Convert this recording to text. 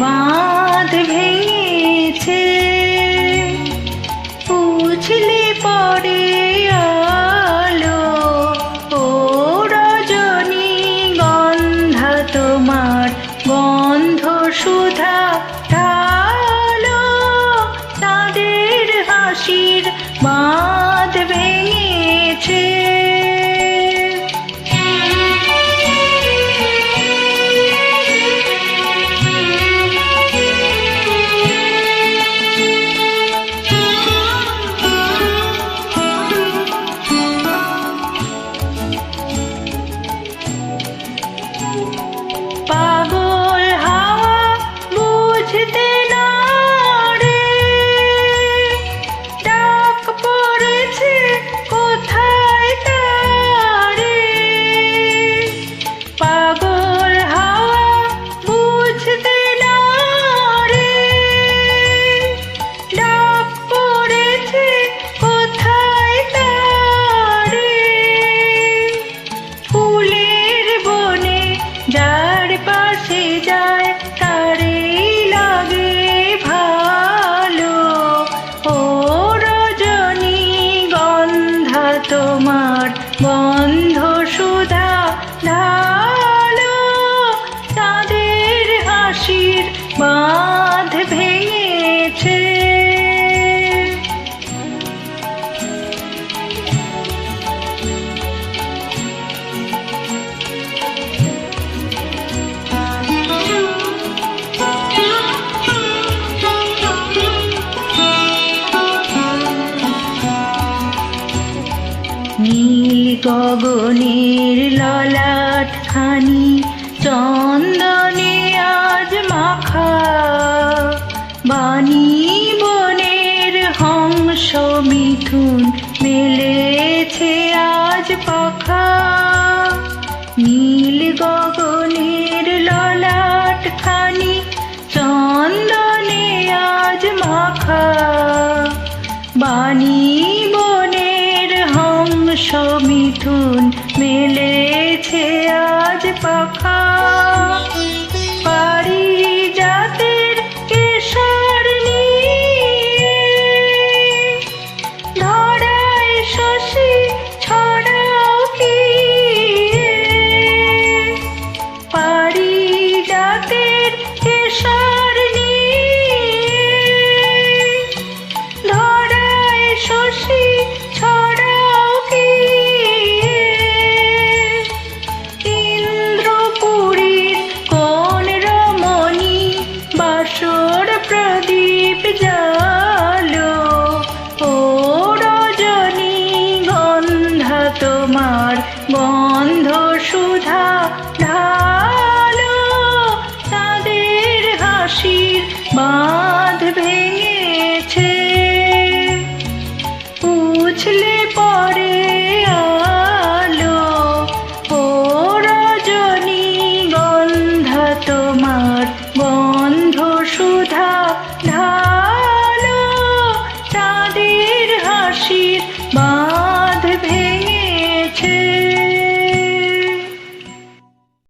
বাঁধ ভেঙেছে উছলে পড়ে আলো ও রজনী গন্ধা তোমার গগনের ললাট খানি, চন্দনে আজ মাখা। বাণী বনের হংস মিথুন মেলেছে আজ পাখা। নীল গগনের